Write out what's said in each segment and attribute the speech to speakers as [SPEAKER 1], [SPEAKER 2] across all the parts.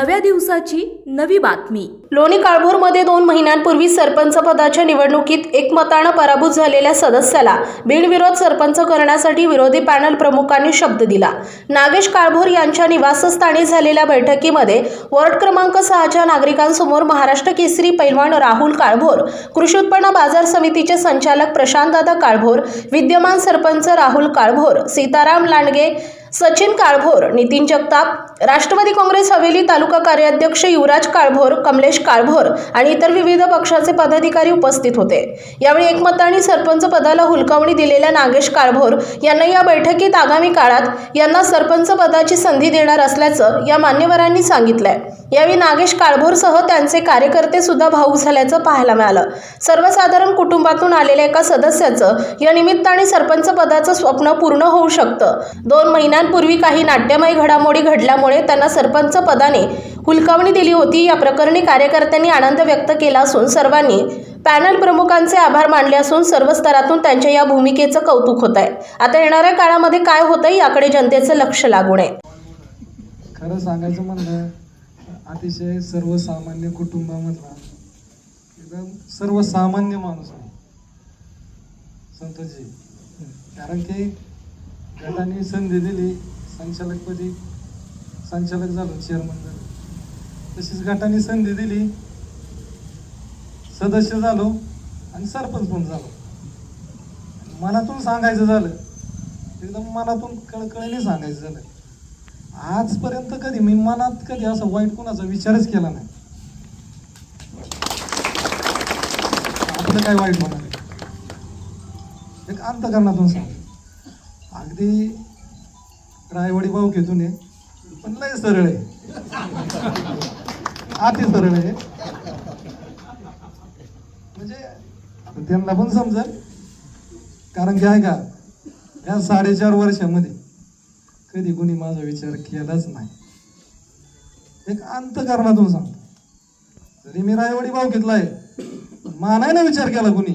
[SPEAKER 1] नव्या दिवसाची नवी बातमी.
[SPEAKER 2] लोणी काळभोरमध्ये दोन महिन्यांपूर्वी सरपंच पदाच्या निवडणुकीत एकमतानं पराभूत झालेल्या सदस्याला बिनविरोध सरपंच करण्यासाठी विरोधी पॅनल प्रमुखांनी शब्द दिला. नागेश काळभोर यांच्या निवासस्थानी झालेल्या बैठकीमध्ये वॉर्ड क्रमांक सहाच्या नागरिकांसमोर महाराष्ट्र केसरी पैलवान राहुल काळभोर कृषी उत्पन्न बाजार समितीचे संचालक प्रशांतदादा काळभोर विद्यमान सरपंच राहुल काळभोर सीताराम लांडगे सचिन काळभोर नितीन जगताप राष्ट्रवादी काँग्रेस हवेली तालुका कार्याध्यक्ष युवराज काळभोर कमलेश काळभोर आणि इतर विविध पक्षाचे पदाधिकारी उपस्थित होते. यावेळी एकमताने सरपंच पदाला हुलकावणी दिलेल्या नागेश काळभोर यांना या बैठकीत आगामी काळात यांना सरपंच पदाची संधी देणार असल्याचं या मान्यवरांनी सांगितलंय. यावेळी नागेश काळभोरसह त्यांचे कार्यकर्ते सुद्धा भाऊक झाल्याचं पाहायला मिळालं. सर्वसाधारण कुटुंबातून आलेल्या एका सदस्याचं या निमित्ताने सरपंच पदाचं स्वप्न पूर्ण होऊ शकतं. दोन महिन्यांपूर्वी काही नाट्यमय घडामोडी घडल्यामुळे त्यांना सरपंच पदाने हुलकावणी दिली होती. या प्रकरणी कार्यकर्त्यांनी आनंद व्यक्त केला असून सर्वांनी पॅनल प्रमुखांचे आभार मानले असून सर्व स्तरातून त्यांच्या या भूमिकेचं कौतुक होत आहे आता येणाऱ्या काळामध्ये काय होतंय याकडे जनतेचं लक्ष लागून आहे
[SPEAKER 3] खरं सांगायचं म्हणलं अतिशय सर्वसामान्य कुटुंबामधला एकदम सर्वसामान्य माणूस आहे संतोषजी. कारण की त्यांनी संधी दिली. संचालकपदी संचालक झालो चेअरमन झालो. तशीच गटाने संधी दिली. सदस्य झालो आणि सरपंच पण झालो. मनातून सांगायचं झालं. एकदम मनातून कळकळीने सांगायचं झालं. आजपर्यंत कधी मी मनात कधी असा वाईट कोणाचा विचारच केला नाही. आपलं काय वाईट होणार एक अंतकरणातून सांग. अगदी रायवाडी भाऊ घेतून आहे पण लय सरळ आहे. अति सरळ आहे. म्हणजे आता त्यांना पण समजेल. कारण की आहे का या साडेचार वर्षामध्ये कधी कोणी माझा विचार केलाच नाही. एक अंतकरणातून सांगतो. जरी मी रायवाडी भाव घेतलाय मानाय ना विचार केला कुणी.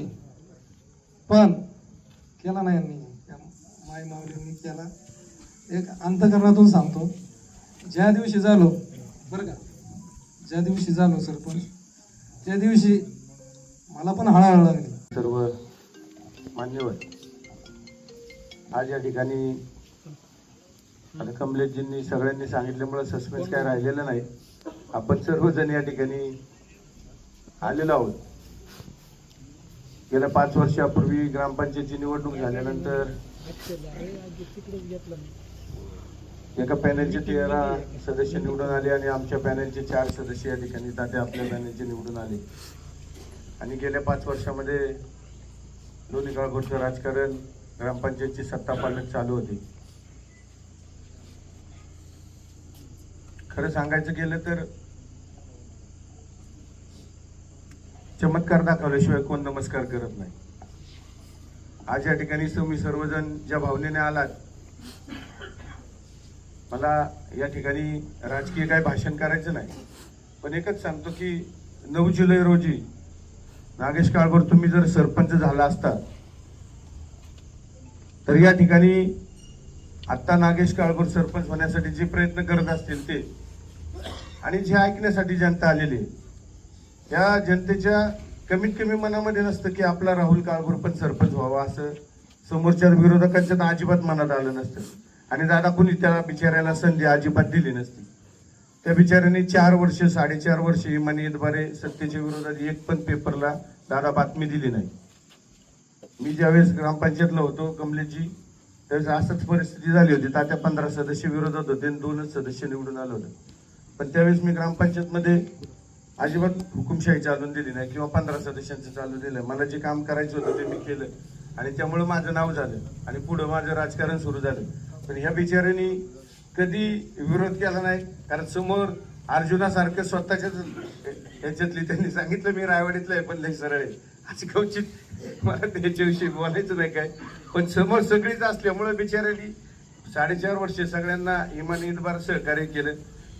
[SPEAKER 3] पण केला नाही यांनी. त्या माऊली म्हणून त्याला एक अंतकरणातून सांगतो. ज्या दिवशी झालो बरं का? ज्या दिवशी झालो सरपंच त्या दिवशी मला पण हळहळ लागली.
[SPEAKER 4] सर्व मान्यवर आज या ठिकाणी आता कमलेशजींनी सगळ्यांनी सांगितल्यामुळं सस्पेन्स काय राहिलेलं नाही. आपण सर्वजण या ठिकाणी आलेलो आहोत. गेल्या पाच वर्षापूर्वी ग्रामपंचायतची निवडणूक झाल्यानंतर एका पॅनलचे तेरा सदस्य निवडून आले आणि आमच्या पॅनलचे चार सदस्य या ठिकाणी तात्या आपल्या पॅनलचे निवडून आले. आणि गेल्या पाच वर्षामध्ये दोन्ही काळभोरचं राजकारण ग्रामपंचायतची सत्ता पालक चालू होती. खरं सांगायचं गेलं तर चमत्कार दाखवल्याशिवाय कोण नमस्कार करत नाही. आज या ठिकाणी तुम्ही सर्वजण ज्या भावनेने आलात मला या ठिकाणी राजकीय काय भाषण करायचं नाही पण एकच सांगतो की नऊ जुलै रोजी नागेश काळभोर तुम्ही जर सरपंच झाला असता तर या ठिकाणी आत्ता नागेश काळभोर सरपंच होण्यासाठी जे प्रयत्न करत असतील ते आणि जे ऐकण्यासाठी जनता आलेली आहे, या जनतेच्या कमीत कमी मनामध्ये नसतं की आपला राहुल काळभोर पण सरपंच व्हावा असं समोरच्या विरोधकांच्या तर अजिबात मनात आलं नसतं. आणि दादा कुणी त्याला बिचाऱ्याला संधी अजिबात दिली नसती. त्या बिचाऱ्याने चार वर्ष साडेचार वर्ष इमानियतद्वारे सत्तेच्या विरोधात एक पण पेपरला दादा बातमी दिली नाही. मी ज्यावेळेस ग्रामपंचायतला होतो कमलेशजी त्यावेळेस असंच परिस्थिती झाली होती. तात्या पंधरा सदस्य विरोधात होते आणि दोनच सदस्य निवडून आलं होतं. पण त्यावेळेस मी ग्रामपंचायतमध्ये अजिबात हुकुमशाही चालून दिली नाही किंवा पंधरा सदस्यांचं चालू दिलं. मला जे काम करायचं होतं ते मी केलं. आणि त्यामुळं माझं नाव झालं. आणि पुढं माझं राजकारण सुरू झालं. पण ह्या बिचाऱ्यांनी कधी विरोध केला नाही. कारण समोर अर्जुनासारखं स्वतःच्याच ह्याच्यातली त्यांनी सांगितलं मी रायवाडीतलं आहे पण लई सरळ आहे. असं कवचित मला त्याच्याविषयी बोलायचं नाही काय. पण समोर सगळीच असल्यामुळं बिचाऱ्यांनी साडेचार वर्ष सगळ्यांना इमान इतबार सहकार्य केलं.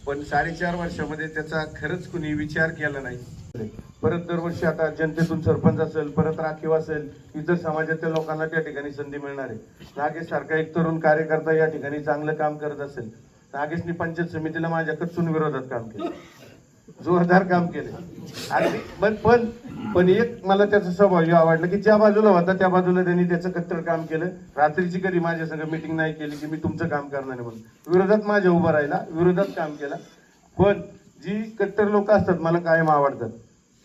[SPEAKER 4] पण साडेचार वर्षामध्ये त्याचा खरंच कुणी विचार केला नाही. परत दरवर्षी आता जनतेतून सरपंच असेल परत राखीव असेल इतर समाजातील लोकांना त्या ठिकाणी संधी मिळणार आहे. नागेश सारखा एक तरुण कार्यकर्ता या ठिकाणी चांगलं काम करत असेल. नागेशनी पंचायत समितीला माझ्या कचून विरोधात काम केलं. जोरदार काम केले. अगदी पण पण पण एक मला त्याचा स्वभाव हे आवडला की ज्या बाजूला होता त्या बाजूला त्यांनी त्याचं कट्टर काम केलं. रात्रीची कधी माझ्या संग मिटिंग नाही केली की मी तुमचं काम करणार नाही म्हणून. विरोधात माझ्या उभा राहिला विरोधात काम केला. पण जी कट्टर लोक असतात मला कायम आवडतात.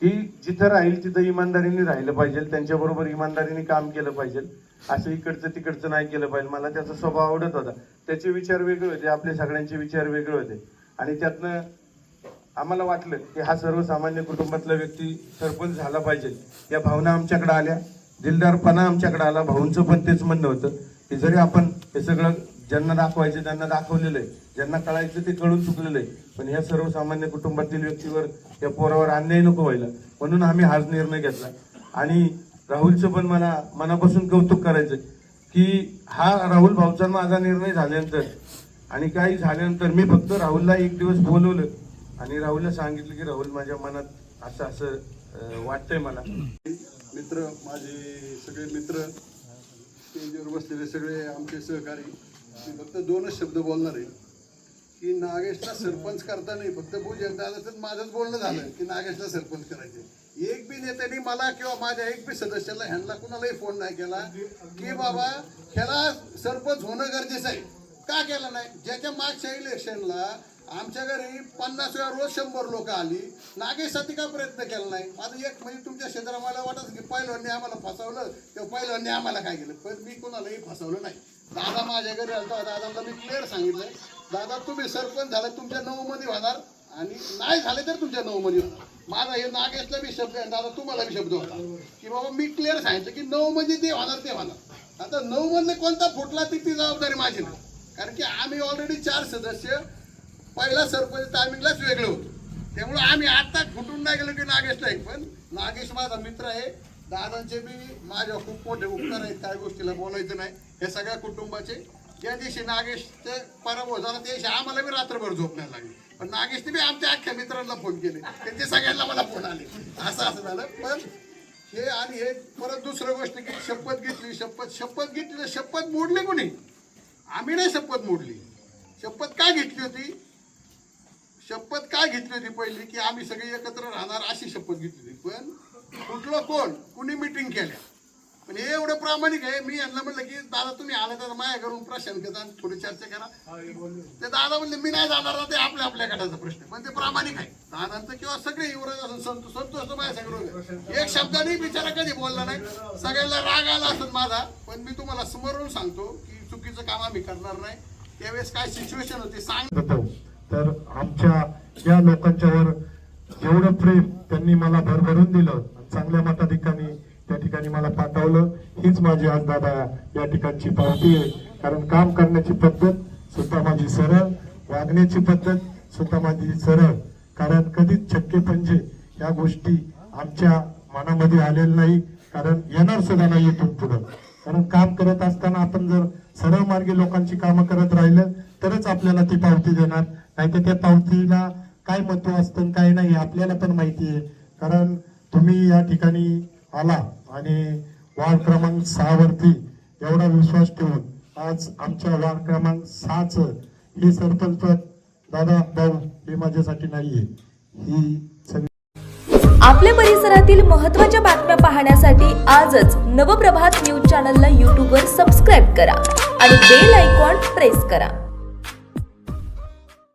[SPEAKER 4] की जिथं राहील तिथं इमानदारीने राहिलं पाहिजे. त्यांच्याबरोबर इमानदारीने काम केलं पाहिजे. असं इकडचं तिकडचं नाही केलं पाहिजे. मला त्याचा स्वभाव आवडत होता. त्याचे विचार वेगळे होते. आपले सगळ्यांचे विचार वेगळे होते. आणि त्यातनं आम्हाला वाटलं की हा सर्वसामान्य कुटुंबातला व्यक्ती सरपंच झाला पाहिजे. या भावना आमच्याकडे आल्या. दिलदारपणा आमच्याकडे आला. भाऊंचं पण तेच म्हणणं होतं की जरी आपण हे सगळं ज्यांना दाखवायचं त्यांना दाखवलेलं आहे ज्यांना कळायचं ते कळून चुकलेलं आहे. पण ह्या सर्वसामान्य कुटुंबातील व्यक्तीवर या पोरावर अन्याय नको व्हायला. म्हणून आम्ही हाच निर्णय घेतला. आणि राहुलचं पण मला मनापासून कौतुक करायचं की हा राहुल भाऊचा माझा निर्णय झाल्यानंतर आणि काही झाल्यानंतर मी फक्त राहुलला एक दिवस बोलवलं. आणि राहुलला सांगितलं की राहुल माझ्या मनात असं असं वाटतंय मला.
[SPEAKER 5] मित्र माझे सगळे मित्र स्टेजवर बसलेले सगळे आमचे सहकारी मी फक्त दोनच शब्द बोलणार आहे. की नागेशला सरपंच करता नाही फक्त भूजन आलं तर माझंच बोलणं झालं की नागेशला सरपंच करायचे एक बी नेत्याने मला किंवा माझ्या एक बी सदस्याला ह्यांना कुणालाही फोन नाही केला की बाबा ह्याला सरपंच होणं गरजेचं आहे. का केलं नाही? ज्याच्या मागच्या इलेक्शनला आमच्या घरी पन्नास वेळा रोज शंभर लोक आली. नागेशसाठी का प्रयत्न केला नाही? माझं एक म्हणजे तुमच्या क्षेत्रात मला वाटत की पहिल्यांनी आम्हाला फसवलं किंवा पहिल्यांनी आम्हाला काय केलं? पण मी कोणालाही फसवलं नाही. दादा माझ्या घरी आलता. दादाला मी क्लिअर सांगितलं दादा तुम्ही सरपंच झाला तुमच्या नऊमध्ये होणार. आणि नाही झाले तर तुमच्या नऊमध्ये होणार. माझा हे नागेशला बी शब्द आहे दादा तुम्हाला बी शब्द होता. की बाबा मी क्लिअर सांगितलं की नऊ म्हणजे ते होणार ते होणार. आता नऊ मधले कोणता फुटला ती ती जबाबदारी माझी नाही. कारण की आम्ही ऑलरेडी चार सदस्य. पहिला सरपंच टायमिंगलाच वेगळं होतं. त्यामुळे आम्ही आता फुटून नाही गेलो की नागेश नाही पण नागेश माझा मित्र आहे. दादांचे बी माझ्या खूप मोठे उपकार आहेत काय गोष्टीला बोलायचं नाही. हे सगळ्या कुटुंबाचे. ज्या दिवशी नागेशचे पराभव झाला त्या दिवशी आम्हाला बी रात्रभर झोप नाही लागली. पण नागेशने बी आमच्या अख्ख्या मित्रांना फोन केले. त्यांचे सगळ्यांना मला फोन आले. असं असं झालं. पण हे आणि हे परत दुसरं गोष्ट की शपथ घेतली शपथ शपथ घेतली तर शपथ मोडली कोणी? आम्ही नाही शपथ मोडली. शपथ का घेतली होती? शपथ काय घेतली होती पहिली? की आम्ही सगळे एकत्र राहणार अशी शपथ घेतली होती. पण कुठलं कोण? कुणी मिटिंग केल्या? पण हे एवढं प्रामाणिक आहे. मी यांना म्हणलं की दादा तुम्ही आला तर माझ्या घरून प्रशांत घेता थोडी चर्चा करा. ते दादा म्हणले मी नाही जाणार ना ते आपल्या आपल्या गटाचा प्रश्न. पण ते प्रामाणिक आहे. दादांचं किंवा सगळे युवराज असून संतोष संतोष तर माझ्या सगळं एक शब्दाने बिचारा कधी बोलला नाही. सगळ्यांना राग आला असत माझा पण मी तुम्हाला समोरून सांगतो की चुकीचं काम आम्ही करणार नाही. त्यावेळेस काय सिच्युएशन होती सांग
[SPEAKER 6] तर आमच्या या लोकांच्यावर जेवढं प्रेम त्यांनी मला भरभरून दिलं चांगल्या मताधिकांनी त्या ठिकाणी मला पाठवलं हीच माझी आज दादा या ठिकाणची पावती आहे. कारण काम करण्याची पद्धत सुद्धा माझी सरळ वागण्याची पद्धत सुद्धा माझी सरळ. कारण कधीच छक्के पंजे या गोष्टी आमच्या मनामध्ये आलेल्या नाही कारण येणार सुद्धा नाही इथून पुढं. कारण काम करत असताना आपण जर सरळ मार्गी लोकांची कामं करत राहिलं तरच आपल्याला ती पावती देणार. नाही तर त्या पावतीला काय महत्त्व असतं काय नाही आपल्याला पण माहिती आहे. कारण तुम्ही या ठिकाणी आला आणि वार्ड क्रमांक सहावरती एवढा विश्वास ठेवून आज आमच्या वार्ड क्रमांक सहाच ही सरपंच दादा भाऊ हे माझ्यासाठी नाहीये. ही सगळी
[SPEAKER 1] आपल्या परिसरातील महत्त्वाच्या बातम्या पाहण्यासाठी आजच नवप्रभात न्यूज चॅनलला यूट्यूबवर सबस्क्राईब करा आणि बेल आयकॉन प्रेस करा.